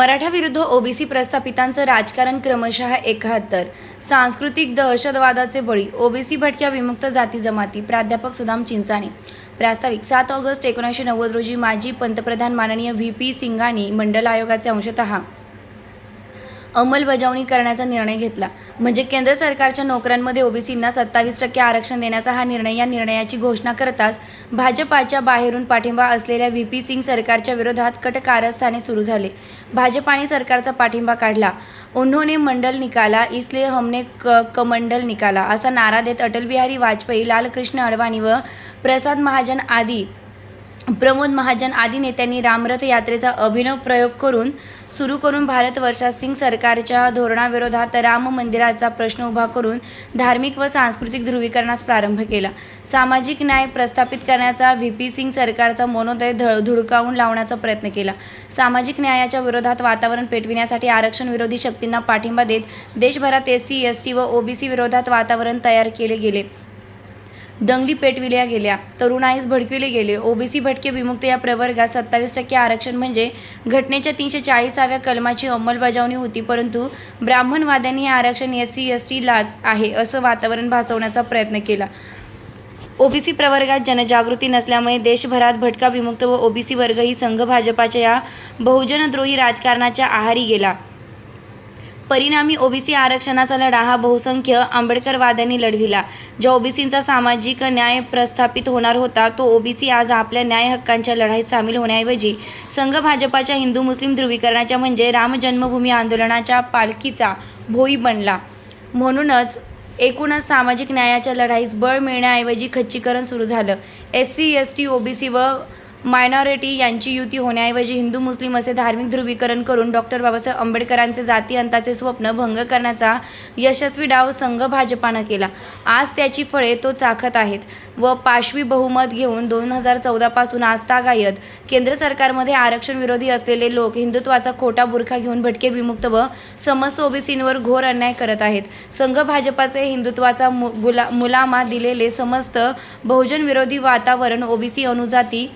मराठा विरुद्ध ओबीसी प्रस्थापितांचं राजकारण क्रमशः एकाहत्तर. सांस्कृतिक दहशतवादाचे बळी ओबीसी भटक्या विमुक्त जाती जमाती प्राध्यापक सुदाम चिंचाणे प्रास्ताविक सात ऑगस्ट एकोणीसशे नव्वद रोजी माजी पंतप्रधान माननीय व्ही पी सिंगानी मंडल आयोगाचे अंशतः अंमलबजावणी करण्याचा निर्णय घेतला. म्हणजे केंद्र सरकारच्या नोकऱ्यांमध्ये ओबीसींना सत्तावीस टक्के आरक्षण देण्याचा हा निर्णय या निर्णयाची घोषणा करताच भाजपाच्या बाहेरून पाठिंबा असलेल्या व्ही पी सिंग सरकारच्या विरोधात कट कारस्थाने सुरू झाले. भाजपाने सरकारचा पाठिंबा काढला. उन्होंने मंडल निकाला इसलिए हमने क कमंडल निकाला असा नारा देत अटल बिहारी वाजपेयी लालकृष्ण अडवाणी व प्रसाद महाजन आदी प्रमोद महाजन आदी नेत्यांनी रामरथ यात्रेचा अभिनव प्रयोग करून सुरू करून भारतवर्षात सिंग सरकारच्या धोरणाविरोधात राम मंदिराचा प्रश्न उभा करून धार्मिक व सांस्कृतिक ध्रुवीकरणास प्रारंभ केला. सामाजिक न्याय प्रस्थापित करण्याचा व्ही पी सिंग सरकारचा मनोदय ध धुडकावून लावण्याचा प्रयत्न केला. सामाजिक न्यायाच्या विरोधात वातावरण पेटविण्यासाठी आरक्षण विरोधी शक्तींना पाठिंबा देत देशभरात एस सी एस टी व ओबीसी विरोधात वातावरण तयार केले गेले. दंगली पेटविल्या गेल्या. तरुणाईस भडकविले गेले. ओबीसी भटके विमुक्त या प्रवर्गात सत्तावीस टक्के आरक्षण म्हणजे घटनेच्या तीनशे चाळीसाव्या कलमाची अंमलबजावणी होती परंतु ब्राह्मणवाद्यांनी हे आरक्षण एस सी एस टीलाच आहे असं वातावरण भासवण्याचा प्रयत्न केला. ओबीसी प्रवर्गात जनजागृती नसल्यामुळे देशभरात भटका विमुक्त व ओबीसी वर्ग ही संघ भाजपाच्या या बहुजनद्रोही राजकारणाच्या आहारी गेला. परिणामी ओबीसी आरक्षणाचा लढा हा बहुसंख्य आंबेडकरवाद्यांनी लढविला. ज्या ओबीसींचा सामाजिक न्याय प्रस्थापित होणार होता तो ओबीसी आज आपल्या न्याय हक्कांच्या लढाईत सामील होण्याऐवजी संघ भाजपाच्या हिंदू मुस्लिम ध्रुवीकरणाच्या म्हणजे राम जन्मभूमी आंदोलनाच्या पालखीचा भोई बनला. म्हणूनच एकूणच सामाजिक न्यायाच्या लढाईस बळ मिळण्याऐवजी खच्चीकरण सुरू झालं. S C S T OBC व मायनॉरिटी यांची युती होण्याऐवजी हिंदू मुस्लिम असे धार्मिक ध्रुवीकरण करून डॉक्टर बाबासाहेब आंबेडकरांचे जाती अंताचे स्वप्न भंग करण्याचा यशस्वी डाव संघ भाजपानं केला. आज त्याची फळे तो चाखत आहेत व पाशवी बहुमत घेऊन दोन हजार चौदापासून आजतागायत केंद्र सरकारमध्ये आरक्षण विरोधी असलेले लोक हिंदुत्वाचा खोटा बुरखा घेऊन भटके विमुक्त व समस्त ओबीसींवर घोर अन्याय करत आहेत. संघ भाजपाचे हिंदुत्वाचा मु गुला मुलामा दिलेले समस्त बहुजन विरोधी वातावरण ओबीसी अनुजाती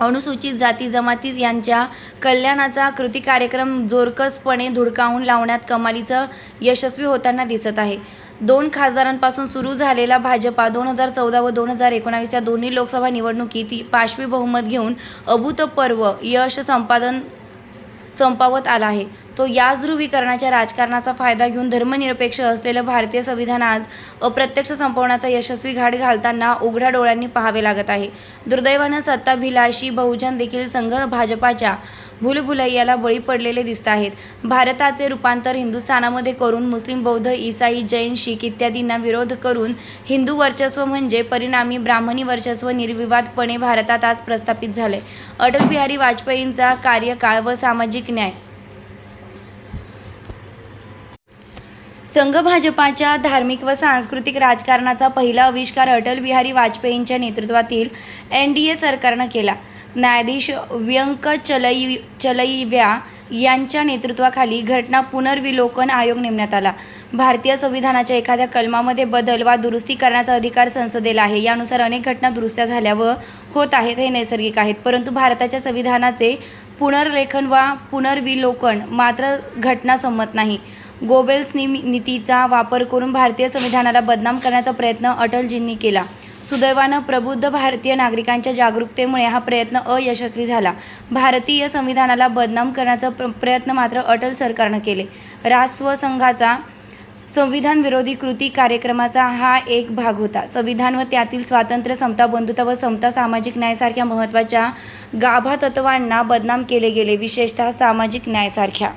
अनुसूचित जाती जमाती यांच्या कल्याणाचा कृती कार्यक्रम जोरकसपणे धुडकावून लावण्यात कमालीचं यशस्वी होताना दिसत आहे. दोन खासदारांपासून सुरू झालेला भाजपा दोन हजार चौदा व दोन हजार एकोणावीस या दोन्ही लोकसभा निवडणुकीत पाशवी बहुमत घेऊन अभूतपूर्व यश संपादन संपावत आला आहे. तो याच ध्रुवीकरणाच्या राजकारणाचा फायदा घेऊन धर्मनिरपेक्ष असलेलं भारतीय संविधान आज अप्रत्यक्ष संपवण्याचा यशस्वी घाट घालताना उघड्या डोळ्यांनी पाहावे लागत आहे. दुर्दैवानं सत्ताभिलाषी बहुजन देखील संघ भाजपाच्या भूलभुलैयाला बळी पडलेले दिसत आहेत. भारताचे रूपांतर हिंदुस्थानामध्ये करून मुस्लिम बौद्ध इसाई जैन शीख इत्यादींना विरोध करून हिंदू वर्चस्व म्हणजे परिणामी ब्राह्मणी वर्चस्व निर्विवादपणे भारतात आज प्रस्थापित झाले अटल बिहारी वाजपेयींचा कार्यकाळ व सामाजिक न्याय संघ भाजपाच्या धार्मिक व सांस्कृतिक राजकारणाचा पहिला आविष्कार अटल बिहारी वाजपेयींच्या नेतृत्वातील एन डी ए सरकारनं केला. न्यायाधीश व्यंक चलई चलईव्या यांच्या नेतृत्वाखाली घटना पुनर्विलोकन आयोग नेमण्यात आला. भारतीय संविधानाच्या एखाद्या कलमामध्ये बदल वा दुरुस्ती करण्याचा अधिकार संसदेला आहे. यानुसार अनेक घटना दुरुस्त्या झाल्या व होत आहेत हे नैसर्गिक आहेत. परंतु भारताच्या संविधानाचे पुनर्लेखन वा पुनर्विलोकन मात्र घटना संमत नाही. गोबेल्सनी नीतीचा वापर करून भारतीय संविधानाला बदनाम करण्याचा प्रयत्न अटलजींनी केला. सुदैवानं प्रबुद्ध भारतीय नागरिकांच्या जागरूकतेमुळे हा प्रयत्न अयशस्वी झाला. भारतीय संविधानाला बदनाम करण्याचा प्र प्रयत्न मात्र अटल सरकारनं केले. राष्ट्र संघाचा संविधान विरोधी कृती कार्यक्रमाचा हा एक भाग होता. संविधान व त्यातील स्वातंत्र्य समता बंधुता व समता सामाजिक न्यायासारख्या महत्त्वाच्या गाभा तत्वांना बदनाम केले गेले. विशेषतः सामाजिक न्यायासारख्या